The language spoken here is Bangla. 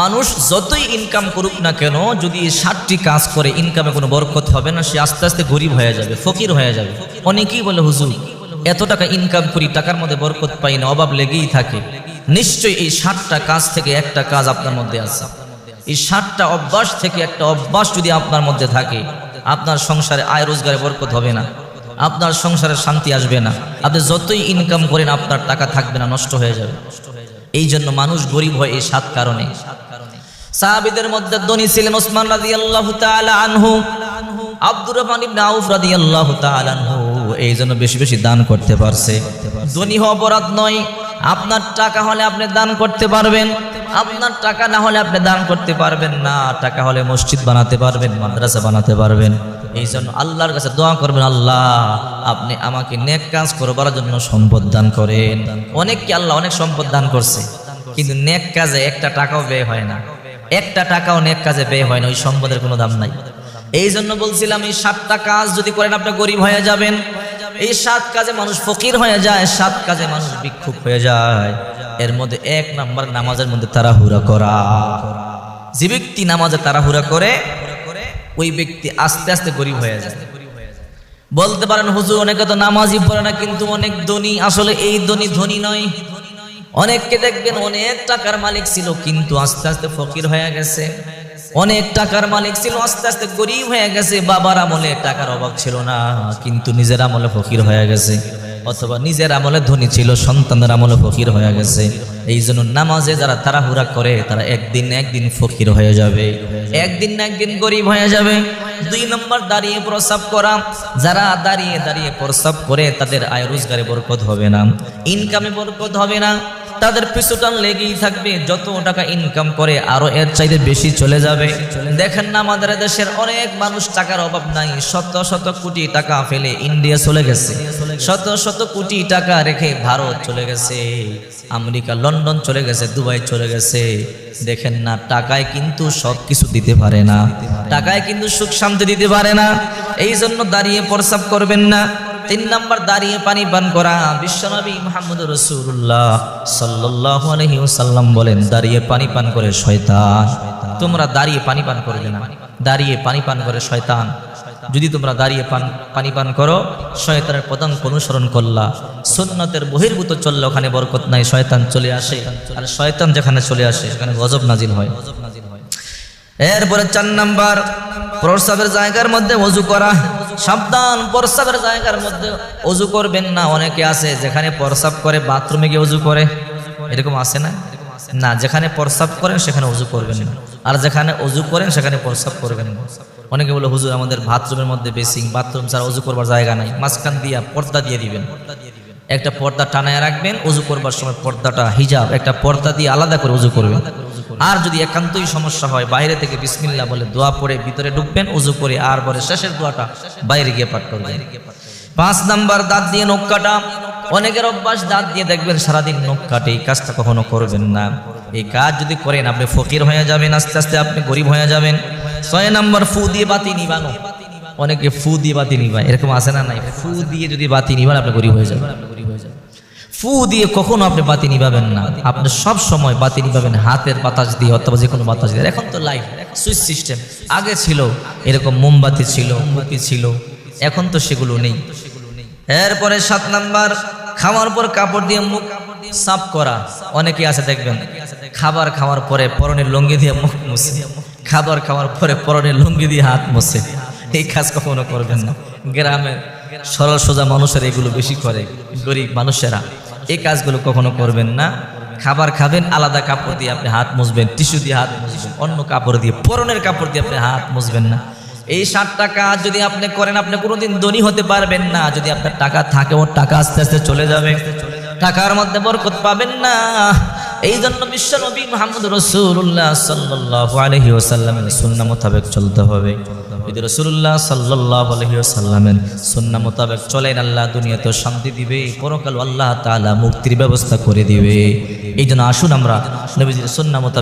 মানুষ যতই ইনকাম করুক না কেন, যদি ষাটটি কাজ করে ইনকামে কোনো বরকত হবে না, সে আস্তে আস্তে গরিব হয়ে যাবে, ফকির হয়ে যাবে। অনেকেই বলে, হুজুর, এত টাকা ইনকাম করি, টাকার মধ্যে বরকত পাই না, অভাব লেগেই থাকে। নিশ্চয়ই এই ষাটটা কাজ থেকে একটা কাজ আপনার মধ্যে আছে। এই ষাটটা অভ্যাস থেকে একটা অভ্যাস যদি আপনার মধ্যে থাকে, আপনার সংসারে আয় রোজগারে বরকত হবে না, আপনার সংসারে শান্তি আসবে না। আপনি যতই ইনকাম করেন, আপনার টাকা থাকবে না, নষ্ট হয়ে যাবে। এই জন্য মানুষ গরিব হয় এই সাত কারণে। সাহাবিদের মধ্যে ধনী ছিলেন ওসমান রাদিয়াল্লাহু তাআলা আনহু। আব্দুর রহমান ইবনে আউফ রাদিয়াল্লাহু তাআলা আনহু এই জন্য বেশি বেশি দান করতে পারছে। ধনী হওয়া অপরাধ নয়। আপনার টাকা হলে আপনি দান করতে পারবেন। আপনার টাকা না হলে আপনি দান করতে পারবেন না। টাকা হলে মসজিদ বানাতে পারবেন, মাদ্রাসা বানাতে পারবেন। এই জন্য আল্লাহর কাছে দোয়া করবেন, আল্লাহ, আপনি আমাকে নেক কাজ করবার জন্য সম্পদ দান করেন। অনেককে আল্লাহ অনেক সম্পদ দান করছে। কিন্তু নেক কাজে একটা টাকাও ব্যয় হয় না। একটা টাকা অনেক কাজে ব্যয় হয় না, ওই সম্পদের কোনো দাম নাই। এই জন্য বলছিলাম, এই সাতটা কাজ যদি করেন আপনি গরিব হয়ে যাবেন। এই সাত কাজে মানুষ ফকির হয়ে যায়, সাত কাজে মানুষ বিক্ষুব্ধ হয়ে যায়। এর মধ্যে এক নাম্বার নামাজের মধ্যে তাড়াহুড়া করা। যে ব্যক্তি নামাজে তাড়াহুড়া করে, ওই ব্যক্তি আস্তে আস্তে গরিব হয়ে যায়। বলতে পারেন, হুজুর, অনেকে তো নামাজই পড়ে না, কিন্তু অনেক ধনী। আসলে এই ধনী ধনী নয়। অনেককে দেখবেন অনেক টাকার মালিক ছিল, কিন্তু আস্তে আস্তে ফকির হয়ে গেছে। অনেক টাকার মালিক ছিল, আস্তে আস্তে গরিব হয়ে গেছে, বাবার আমলে টাকার অভাব ছিল না, কিন্তু নিজের আমলে ফকির হয়ে গেছে। অথবা নিজের আমলে ধনী ছিল সন্তানের আমলে ফকির হয়ে গেছে। এই জন্য নামাজে যারা তাড়াহুড়া করে, তারা একদিন একদিন ফকির হয়ে যাবে। একদিন না একদিন গরিব হয়ে যাবে। দুই নম্বর, দাঁড়িয়ে প্রস্রাব করা। যারা দাঁড়িয়ে দাঁড়িয়ে প্রস্রাব করে, তাদের আয় রোজগারে বরকত হবে না, ইনকামে বরকত হবে না। তাদের পিছুটান লেগেই থাকবে, যত টাকা ইনকাম করে আরও এর চাইতে বেশি চলে যাবে। দেখেন না, আমাদের দেশের অনেক মানুষ টাকার অভাব নাই, শত শত কোটি টাকা ফেলে ইন্ডিয়া চলে গেছে। শত শত কোটি টাকা রেখে ভারত চলে গেছে, আমেরিকা, লন্ডন চলে গেছে, দুবাই চলে গেছে। দেখেন না, টাকায় কিন্তু সব কিছু দিতে পারে না। টাকায় কিন্তু সুখ শান্তি দিতে পারে না। এই জন্য দাঁড়িয়ে প্রস্রাব করবেন না। তিন নাম্বার দাঁড়িয়ে পানি পান করা বিশ্বনবী মোহাম্মদ রসুল্লাহ সাল্লাহ সাল্লাম বলেন, দাঁড়িয়ে পানি পান করে শয়তান। তোমরা দাঁড়িয়ে পানি পান করবে না। দাঁড়িয়ে পানি পান করে শয়তান। যদি তোমরা দাঁড়িয়ে পান, পানি পান করো, শয়তানের পদাঙ্ক অনুসরণ করলা। সুন্নতের বহির্ভূত চললে ওখানে বরকত নাই, শয়তান চলে আসে। আর শয়তান যেখানে চলে আসে, সেখানে গজব নাজিল হয়। এরপরে চার নাম্বার, প্রস্রাবের জায়গার মধ্যে অজু করা। সাবধান প্রস্রাবের জায়গার মধ্যে অজু করবেন না। অনেকে আছে যেখানে প্রস্রাব করে, বাথরুমে গিয়ে অজু করে। এরকম আছে না? না, যেখানে প্রস্রাব করেন সেখানে অজু করবেন না। আর যেখানে অজু করেন সেখানে প্রস্রাব করবেন না। অনেকে বলে, হুজুর, আমাদের বাথরুমের মধ্যে বেসিং বাথরুম ছাড়া অজু করবার জায়গা নাই। মাঝখান দিয়া পর্দা দিয়ে দিবেন। একটা পর্দা টানায় রাখবেন, অজু করবার সময় পর্দাটা, হিজাব, একটা পর্দা দিয়ে আলাদা করে অজু করবেন। আর যদি একান্তই সমস্যা হয়, বাইরে থেকে বিসমিল্লা বলে দোয়া পড়ে, ভিতরে ঢুকবেন, উজু করে, আর পরে শেষের দোয়াটা বাইরে গিয়ে পাঠ করবেন। পাঁচ নাম্বার, দাঁত দিয়ে নখ কাটা। অনেকের অভ্যাস, দাঁত দিয়ে দেখবেন সারাদিন নখ কাটে, এই কাজটা কখনো করবেন না। এই কাজ যদি করেন, আপনি ফকির হয়ে যাবেন, আস্তে আস্তে আপনি গরিব হয়ে যাবেন। ছয় নাম্বার, ফু দিয়ে বাতি নিবানো। অনেকে ফু দিয়ে বাতি নিবা এরকম আছে না নাই? ফু দিয়ে যদি বাতি নিবান, আপনি গরিব হয়ে যাবেন। ফু দিয়ে কখনো আপনি বাতি নিভাবেন না। আপনি সব সময় বাতি নিভাবেন হাতের বাতাস দিয়ে অথবা যে কোনো বাতাস দিয়ে। এখন তো লাইট সুইচ সিস্টেম আগে ছিল, এরকম মোমবাতি ছিল মুতি ছিল। এখন তো সেগুলো নেই। এরপরে সাত নাম্বার, খাওয়ার পর কাপড় দিয়ে মুখ সাফ করা। অনেকে আছে, দেখবেন, খাবার খাওয়ার পরে পরনের লুঙ্গি দিয়ে মুখ মুছে। খাবার খাওয়ার পরে পরনের লুঙ্গি দিয়ে হাত মুছে। এই কাজ কখনো করবেন না। গ্রামের সরল সোজা মানুষের এগুলো বেশি করে, গরিব মানুষেরা। এই কাজগুলো কখনো করবেন না। খাবার খাবেন, আলাদা কাপড় দিয়ে আপনি হাত মুছবেন, টিস্যু দিয়ে হাত মুছবেন, অন্য কাপড় দিয়ে, পরনের কাপড় দিয়ে আপনি হাত মুছবেন না। এই সাতটা কাজ যদি আপনি করেন, আপনি কোনোদিন ধনী হতে পারবেন না। যদি আপনার টাকা থাকে, ওর টাকা আস্তে আস্তে চলে যাবে। টাকার মধ্যে বরকত পাবেন না। এই জন্য বিশ্ব নবী মোহাম্মদ রসুল্লাহ সাল্লাহ আলহি ওসাল্লামের সুন্না মোতাবেক চলতে হবে। যদি রসুল্লাহ সাল্লাহ আলহি সন্না মোতাবেক চলেন, আল্লাহ দুনিয়াতে শান্তি দিবে পরকাল আল্লাহ তালা মুক্তির ব্যবস্থা করে দিবে। এই জন্য আসুন আমরা সুন্না মোতাবেক